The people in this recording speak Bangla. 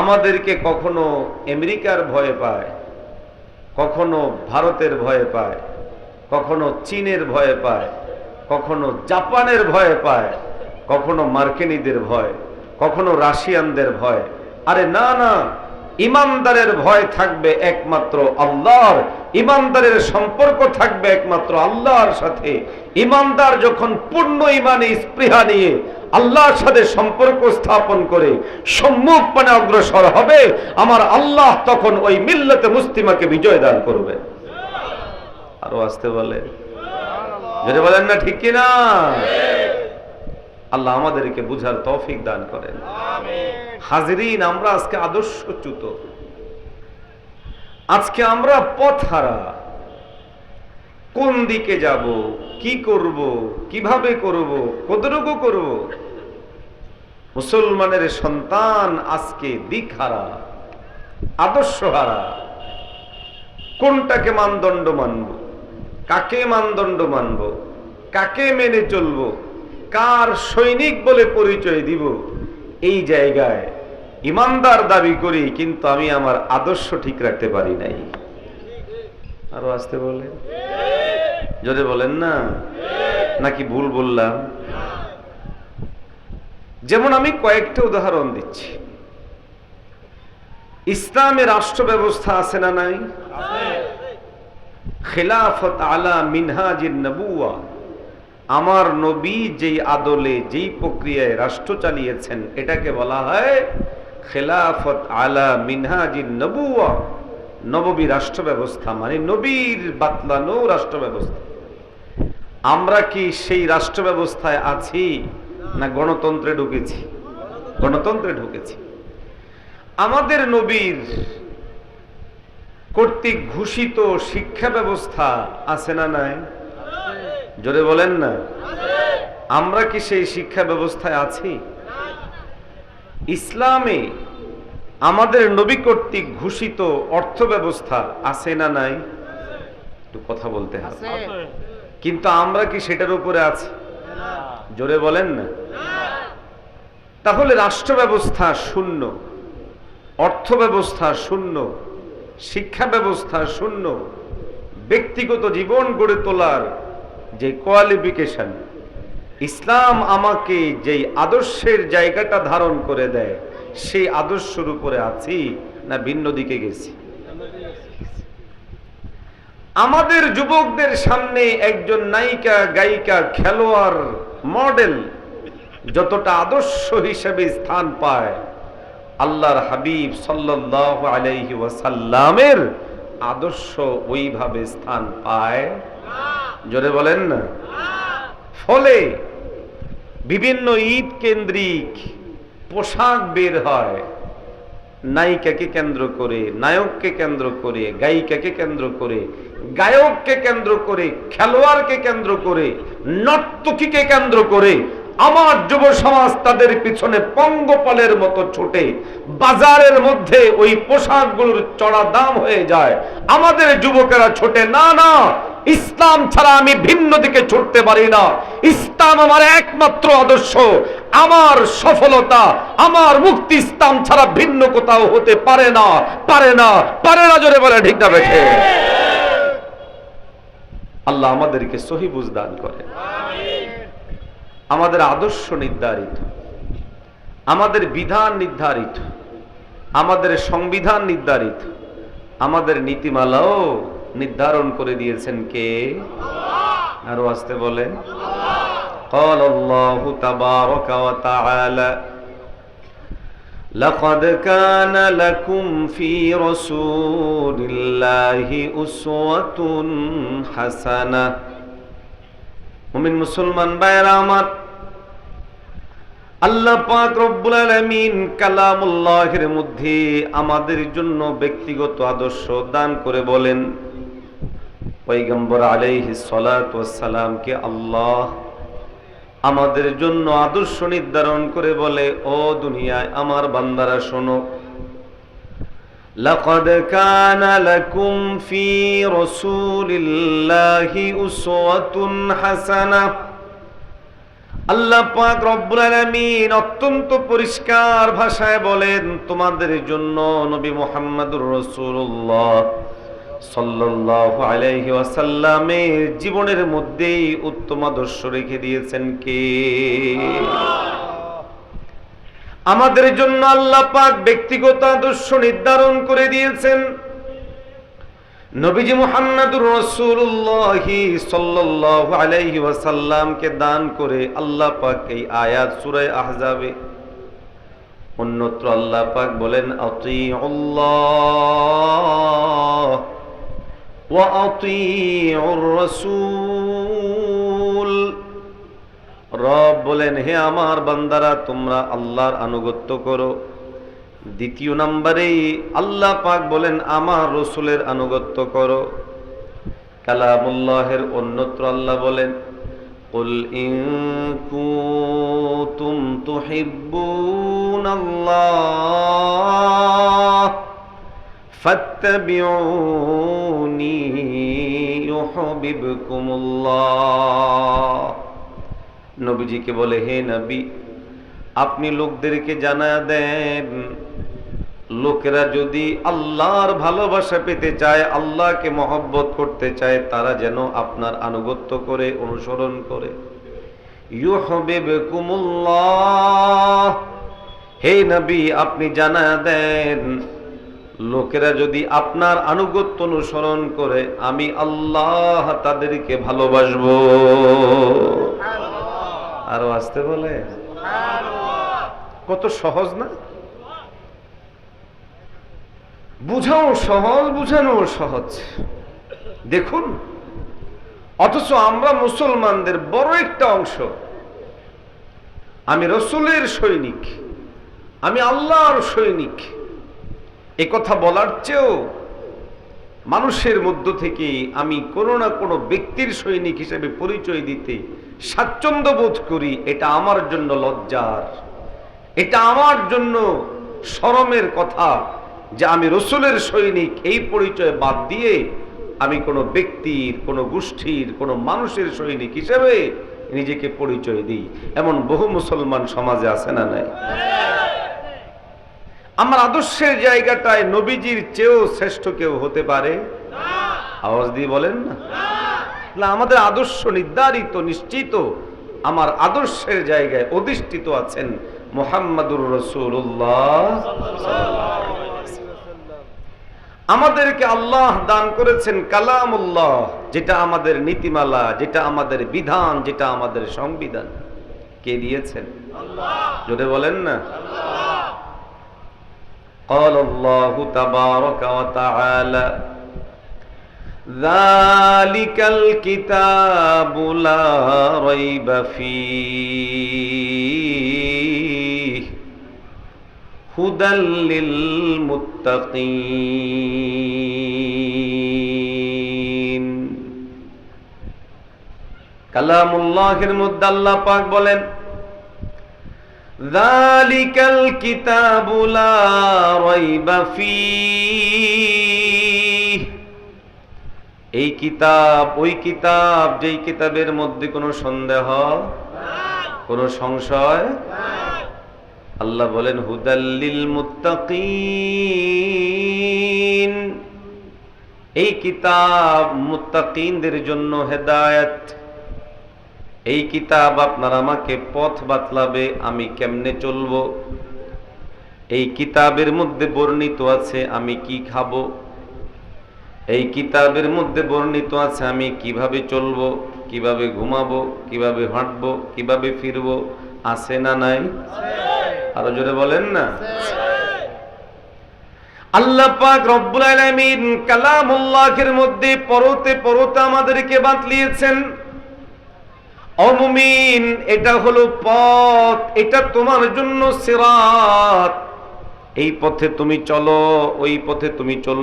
আমাদেরকে কখনো আমেরিকার ভয়ে পায়, কখনো ভারতের ভয়ে পায়, কখনো চীনের ভয়ে পায়, কখনো জাপানের ভয়ে পায়, কখনো মার্কিনীদের ভয়, কখনো রাশিয়ানদের ভয়। আরে না না, ইমানদারের ভয় থাকবে একমাত্র আল্লাহর, ইমানদারের সম্পর্ক থাকবে একমাত্র আল্লাহর সাথে। ইমানদার যখন পূর্ণ ইমানে স্পৃহা নিয়ে আল্লাহর সাথে সম্পর্ক স্থাপন করে সম্মুখ মানে অগ্রসর হবে, আমার আল্লাহ তখন ওই মিল্লতে মুস্তিমাকে বিজয় দান করবে। আরও আসতে বলে। যদি বলেন না ঠিক কিনা? আল্লাহ আমাদেরকে বুঝার তৌফিক দান করেন। হাজিরিন, আমরা আজকে আদর্শচ্যুত। আজকে আমরা পথ হারা কোন দিকে যাব? কি করব? কীভাবে করব? কতটুকু করব? মুসলমানের সন্তান আজকে দিক হারা আদর্শ হারা কোনটাকে মানদণ্ড মানব? কাকে মানদণ্ড মানব? কাকে মেনে চলব? কার সৈনিক বলে পরিচয় দিব? এই জায়গায় ইমানদার দাবি করি, কিন্তু আমি আমার আদর্শ ঠিক রাখতে পারি নাই। আরও আসতে বলেন যদি বলেন না? নাকি ভুল বললাম? যেমন আমি কয়েকটা উদাহরণ দিচ্ছি। ইসলামে রাষ্ট্র ব্যবস্থা আছে না নাই? খেলাফত আলা মিনহাজির নবুয়া আমার নবী যেই আদলে, যেই প্রক্রিয়ায় রাষ্ট্র চালিয়েছেন, এটাকে বলা হয় খেলাফত আলা মিনহাজির নবুয়া নববী রাষ্ট্র ব্যবস্থা মানে নবীর বাতলানো রাষ্ট্র ব্যবস্থা আমরা কি সেই রাষ্ট্র ব্যবস্থায় আছি না গণতন্ত্রে ঢুকেছি? গণতন্ত্রে ঢুকেছি। আমাদের নবীর কর্তৃক ঘোষিত শিক্ষা ব্যবস্থা আছে না নাই? জোরে বলেন না। আমরা কি সেই শিক্ষা ব্যবস্থায় আছি? ইসলামে আমাদের নবী কর্তৃক ঘোষিত অর্থ ব্যবস্থা আছে না নাই? একটু কথা বলতে হবে। কিন্তু আমরা কি সেটার উপরে আছি? জোরে বলেন না। তাহলে রাষ্ট্র ব্যবস্থা শূন্য অর্থ ব্যবস্থা শূন্য শিক্ষা ব্যবস্থা শূন্য, ব্যক্তিগত জীবন গড়ে তোলার যে কোয়ালিফিকেশন ইসলাম আমাকে যেই আদর্শের জায়গাটা ধারণ করে দেয়, সেই আদর্শের উপরে আছি না ভিন্ন দিকে গেছি? আমাদের যুবকদের সামনে একজন নায়িকা, গায়িকা, খেলোয়াড়, মডেল যতটা আদর্শ হিসেবে স্থান পায়, আল্লাহর হাবিব সাল্লাহ আলাইহি ওয়াসাল্লামের আদর্শ ওইভাবে স্থান পায়। জোরে বলেন না? ফলে বিভিন্ন ঈদ কেন্দ্রিক পোশাক বের হয়। নায়িকাকে কেন্দ্র করে, নায়ককে কেন্দ্র করে, গায়িকাকে কেন্দ্র করে, গায়ককে কেন্দ্র করে, খেলোয়াড়কে কেন্দ্র করে নর্তকীকে কেন্দ্র করে আমার যুব সমাজ তাদের পিছনে পঙ্গপালের মতো ছোটে। বাজারের মধ্যে ওই পোশাকগুলোর চড়া দাম হয়ে যায়। আমাদের যুবকেরা ছোটে, না না ইসলাম ছাড়া আমি ভিন্ন দিকে ছুটতে পারি না। ইসলাম আমার একমাত্র আদর্শ। আমার সফলতা, আমার মুক্তি ইসলাম ছাড়া ভিন্ন কোথাও হতে পারে না পারে না পারে না জোরে বলে ঠিক না বেঠে। আল্লাহ আমাদেরকে সহি বুঝদান করে আমাদের আদর্শ নির্ধারিত। আমাদের বিধান নির্ধারিত। আমাদের সংবিধান নির্ধারিত। আমাদের নীতিমালাও নির্ধারণ করে দিয়েছেন কে আরো আসতে বলেন قال الله تبارك وتعالى لقد كان لكم في رسول الله أسوة حسنة মুমিন মুসলমান ভাইয়েরা আমার আল্লাহ পাক রব্বুল আলামিন কালামুল্লাহের মধ্যে আমাদের জন্য ব্যক্তিগত আদর্শ দান করে বলেন পয়গম্বর আলাইহিস সালাতু ওয়াস সালামকে আল্লাহ আমাদের জন্য আদর্শ নির্ধারণ করে বলে ও দুনিয়ায় আমার বান্দারা শোনো لقد كان لكم في رسول الله أسوة حسنة আল্লাহ পাক রব্বুল আলামিন অত্যন্ত পরিষ্কার ভাষায় বলেন তোমাদের জন্য নবী মুহাম্মদুর রাসূলুল্লাহ সাল্লাল্লাহু আলাইহি জীবনের মধ্যেই উত্তম আদর্শ রেখে দিয়েছেন কে? আমাদের জন্য আল্লাহ পাক ব্যক্তিগত আদর্শ নির্ধারণ করে দিয়েছেন। নবীজি মুহাম্মদুর রাসূলুল্লাহি সাল্লাল্লাহু আলাইহি ওয়াসাল্লামকে দান করে আল্লাহ পাক এই আয়াত সূরা আহজাবে অন্যত্র আল্লাহ পাক বলেন রাসূল রব বলেন হে আমার বান্দারা তোমরা আল্লাহর আনুগত্য করো দ্বিতীয় নম্বরে আল্লাহ পাক বলেন আমার রসুলের আনুগত্য করো কালামুল্লাহের অন্যত্র আল্লাহ বলেন قل إن كنتم تحبون الله فاتبعوني يحببكم الله নবীজিকে বলে হে নবী আপনি লোকদেরকে জানা দেন লোকেরা যদি আল্লাহর ভালোবাসা পেতে চায় আল্লাহকে মহব্বত করতে চায় তারা যেন আপনার আনুগত্য করে অনুসরণ করে ইউহবিবকুমুল্লাহ হে নবী আপনি জানা দেন লোকেরা যদি আপনার আনুগত্য অনুসরণ করে আমি আল্লাহ তাদেরকে ভালোবাসবো। আরও আসতে বলে? কত সহজ না? বুঝাও সহজ বুঝানো সহজ। দেখুন অথচ আমরা মুসলমানদের বড় একটা অংশ। আমি রসুলের সৈনিক আমি আল্লাহর সৈনিক। কথা বলার চেয়েও মানুষের মধ্য থেকে আমি কোনো না কোনো ব্যক্তির সৈনিক হিসেবে পরিচয় দিতে স্বাচ্ছন্দ্য বোধ করি, এটা আমার জন্য লজ্জার। এটা আমার জন্য শরমের কথা যে আমি রসুলের সৈনিক, এই পরিচয় বাদ দিয়ে আমি কোনো ব্যক্তির, কোনো গোষ্ঠীর, কোনো মানুষের সৈনিক হিসেবে নিজেকে পরিচয় দিই। এমন বহু মুসলমান সমাজে আছে না নাই? আমার আদর্শের জায়গাটায় নবীজির চেয়েও শ্রেষ্ঠ কেউ হতে পারে? আওয়াজ দিয়ে বলেন না। আমাদের আদর্শ নির্ধারিত, নিশ্চিত, আমার আদর্শের জায়গায় অধিষ্ঠিত আছেন মোহাম্মদুর রসুল্লাহ আমাদেরকে আল্লাহ দান করেছেন কালামুল্লাহ, যেটা আমাদের নীতিমালা, যেটা আমাদের বিধান, যেটা আমাদের সংবিধান। কে দিয়েছেন? জোরে বলেন না। قال الله تبارك وتعالى ذلك الكتاب لا ريب فيه هدى للمتقين কালাম উল্লাহের মধ্যে আল্লাহ পাক বলেন ذلك الكتاب لا ريب فيه এই কিতাব ওই কিতাব যেই কিতাবের মধ্যে কোনো সন্দেহ কোনো সংশয় আল্লাহ বলেন হুদাল্লিল মুত্তাকিন এই কিতাব মুত্তাকিনদের জন্য হেদায়েত এই কিতাব আপনার আমাকে পথ বাতলাবে, আমি কেমনে চলব? এই কিতাবের মধ্যে বর্ণিত আছে, আমি কি খাব? এই কিতাবের মধ্যে বর্ণিত আছে, আমি কীভাবে চলব? কীভাবে ঘুমাবো? কীভাবে হাঁটবো? কীভাবে ফিরবো? আছে না নাই? আরও জোরে বলেন না। আল্লাহ পাক রব্বুল আলামিন কালামুল্লাহের মধ্যে পরতে পরতে আমাদেরকে বাতলিয়েছেন। অমুমিন, এটা হলো পথ, এটা তোমার জন্য সিরাত। এই পথে তুমি চলো, ওই পথে তুমি চলো